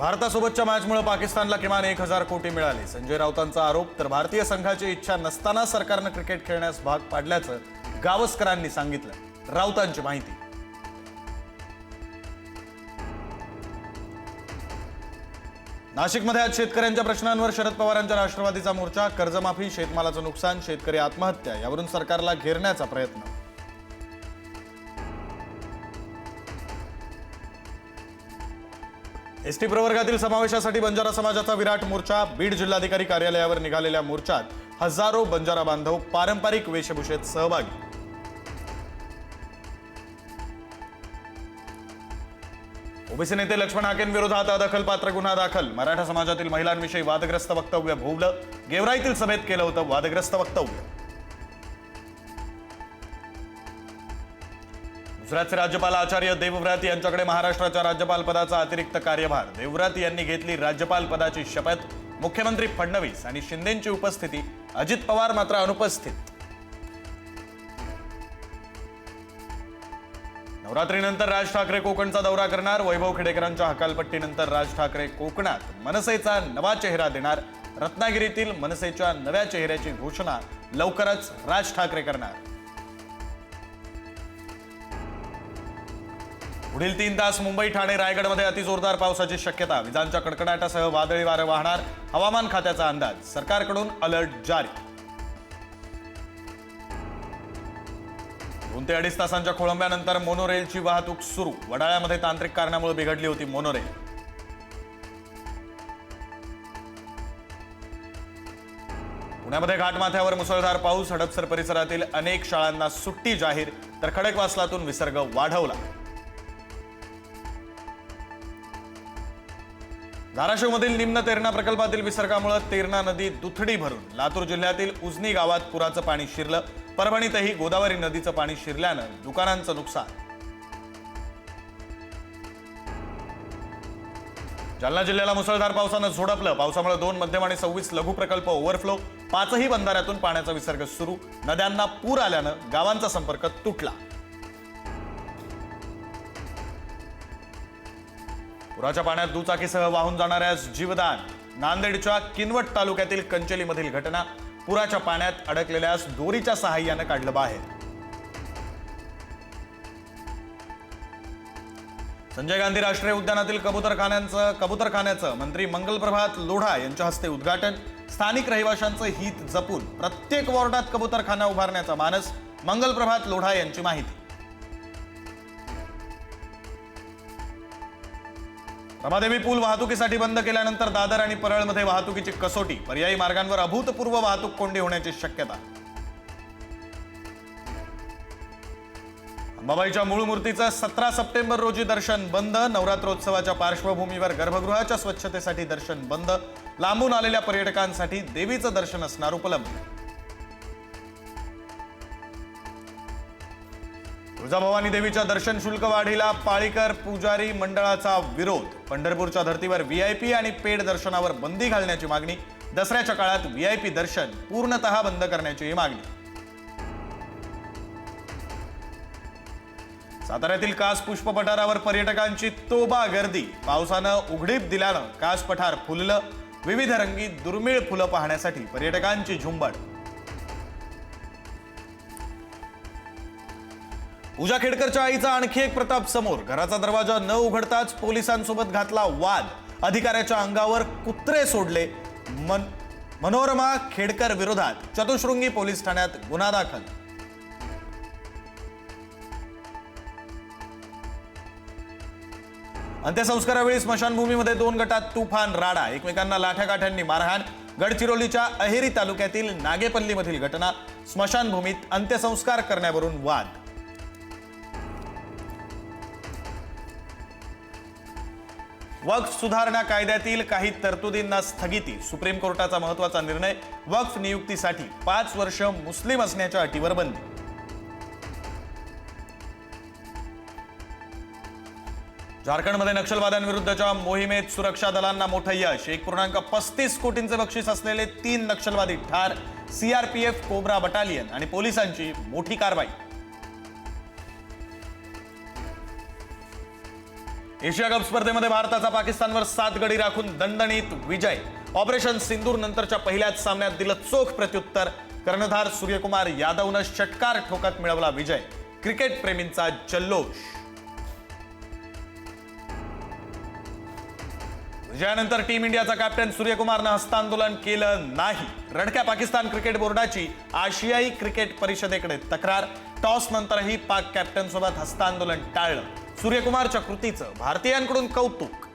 भारतासोबतच्या मॅचमुळे पाकिस्तानला किमान एक हजार कोटी मिळाले. संजय राऊतांचा आरोप तर भारतीय संघाची इच्छा नसताना सरकारनं क्रिकेट खेळण्यास भाग पाडल्याचं गावस्करांनी सांगितलं. राऊतांची माहिती. नाशिकमध्ये आज शेतकऱ्यांच्या प्रश्नांवर शरद पवारांच्या राष्ट्रवादीचा मोर्चा कर्जमाफी शेतमालाचं नुकसान शेतकरी आत्महत्या यावरून सरकारला घेरण्याचा प्रयत्न. एसटी प्रवर्गातील समावेशासाठी बंजारा समाजाचा विराट मोर्चा बीड जिल्हाधिकारी कार्यालयावर निघालेल्या मोर्चात हजारो बंजारा बांधव पारंपरिक वेशभूषेत सहभागी. ओबीसी नेते लक्ष्मण हाकेंविरोधात अदखलपात्र गुन्हा दाखल. मराठा समाजातील महिलांविषयी वादग्रस्त वक्तव्य भोवलं. गेवराईतील सभेत केलं होतं वादग्रस्त वक्तव्य. गुजरातचे राज्यपाल आचार्य देवव्रत यांच्याकडे महाराष्ट्राच्या राज्यपाल पदाचा अतिरिक्त कार्यभार. देवव्रत यांनी घेतली राज्यपाल पदाची शपथ. मुख्यमंत्री फडणवीस आणि शिंदेची उपस्थिती अजित पवार मात्र अनुपस्थित. नवरात्रीनंतर राज ठाकरे कोकणचा दौरा करणार. वैभव खेडेकरांच्या हकालपट्टीनंतर राज ठाकरे कोकणात मनसेचा नवा चेहरा देणार. रत्नागिरीतील मनसेच्या नव्या चेहऱ्याची घोषणा लवकरच राज ठाकरे करणार. पुढील तीन तास मुंबई ठाणे रायगडमध्ये अतिजोरदार पावसाची शक्यता. विजांच्या कडकडाटासह वादळी वारं वाहणार हवामान खात्याचा अंदाज. सरकारकडून अलर्ट जारी. दोन ते अडीच तासांच्या खोळंब्यानंतर मोनोरेलची वाहतूक सुरू. वडाळ्यामध्ये तांत्रिक कारणामुळे बिघडली होती मोनोरेल पुण्यामध्ये घाटमाथ्यावर मुसळधार पाऊस हडपसर परिसरातील अनेक शाळांना सुट्टी जाहीर तर खडकवासलातून विसर्ग वाढवला. धाराशिवमधील निम्न तेरणा प्रकल्पातील विसर्गामुळे तेरणा नदी दुथडी भरून लातूर जिल्ह्यातील उजनी गावात पुराचं पाणी शिरलं. परभणीतही गोदावरी नदीचं पाणी शिरल्यानं दुकानांचं नुकसान. जालना जिल्ह्याला मुसळधार पावसानं झोडपलं. पावसामुळे दोन मध्यम आणि सव्वीस लघु प्रकल्प ओव्हरफ्लो पाचही बंधाऱ्यातून पाण्याचा विसर्ग सुरू. नद्यांना पूर आल्यानं गावांचा संपर्क तुटला. पुराच्या पाण्यात दुचाकीसह वाहून जाणाऱ्यास जीवदान नांदेडच्या किनवट तालुक्यातील कंचलीमधील घटना पुराच्या पाण्यात अडकलेल्यास दोरीच्या सहाय्यानं काढलं बाहेर. संजय गांधी राष्ट्रीय उद्यानातील कबूतरखान्यांचं कबूतरखान्याचं मंत्री मंगलप्रभात लोढा यांच्या हस्ते उद्घाटन. स्थानिक रहिवाशांचं हित जपून प्रत्येक वॉर्डात कबूतरखाना उभारण्याचा मानस मंगलप्रभात लोढा यांची माहिती. रमादेवी पूल वाहतुकीसाठी बंद केल्यानंतर दादर आणि परळमध्ये वाहतुकीची कसोटी पर्यायी मार्गांवर अभूतपूर्व वाहतूक कोंडी होण्याची शक्यता. अंबाबाईच्या मूळ मूर्तीचं सतरा सप्टेंबर रोजी दर्शन बंद नवरात्रोत्सवाच्या पार्श्वभूमीवर गर्भगृहाच्या स्वच्छतेसाठी दर्शन बंद लांबून आलेल्या पर्यटकांसाठी देवीचं दर्शन असणार उपलब्ध. तुळजाभवानी देवीच्या दर्शन शुल्क वाढीला पाळीकर पुजारी मंडळाचा विरोध. पंढरपूरच्या धर्तीवर पी आणि पेड दर्शनावर बंदी घालण्याची मागणी. दसऱ्याच्या काळात व्ही आय पी दर्शन पूर्णतः बंद करण्याची ही मागणी. साताऱ्यातील कास पुष्प पठारावर पर्यटकांची तोबा गर्दी. पावसानं उघडीप दिल्यानं कास पठार फुललं. विविध रंगी दुर्मिळ फुलं पाहण्यासाठी पर्यटकांची झुंबड. पूजा खेडकरच्या आईचा आणखी एक प्रताप समोर. घराचा दरवाजा न उघडताच पोलिसांसोबत घातला वाद. अधिकाऱ्याच्या अंगावर कुत्रे सोडले. मन मनोरमा खेडकर विरोधात. चतुशृंगी पोलीस ठाण्यात गुन्हा दाखल. अंत्यसंस्कारावेळी स्मशानभूमीमध्ये दोन गटात तुफान राडा. एकमेकांना लाठ्याकाठ्यांनी मारहाण. गडचिरोलीच्या अहेरी तालुक्यातील नागेपल्लीमधील घटना. स्मशानभूमीत अंत्यसंस्कार करण्यावरून वाद. वक्फ सुधारणा कायद्यातील काही तरतुदींना स्थगिती. सुप्रीम कोर्टाचा महत्त्वाचा निर्णय वक्फ नियुक्तीसाठी पाच वर्ष मुस्लिम असण्याच्या अटीवर बंदी. झारखंडमध्ये नक्षलवाद्यांविरुद्धच्या मोहिमेत सुरक्षा दलांना मोठं यश. एक पूर्णांक पस्तीस कोटींचे बक्षीस असलेले तीन नक्षलवादी ठार. सीआरपीएफ कोब्रा बटालियन आणि पोलिसांची मोठी कारवाई. एशिया कप स्पर्धेमध्ये भारताचा पाकिस्तानवर सात गडी राखून दणदणीत विजय. ऑपरेशन सिंदूर नंतरच्या पहिल्याच सामन्यात दिलं चोख प्रत्युत्तर. कर्णधार सूर्यकुमार यादवनं षटकार ठोकत मिळवला विजय. क्रिकेट प्रेमींचा जल्लोष. विजयानंतर टीम इंडियाचा कॅप्टन सूर्यकुमारनं हस्तांदोलन केलं नाही. रडक्या पाकिस्तान क्रिकेट बोर्डाची आशियाई क्रिकेट परिषदेकडे तक्रार. टॉस नंतरही पाक कॅप्टन सोबत हस्तांदोलन टाळलं. सूर्यकुमारच्या कृतीचं भारतीयांकडून कौतुक.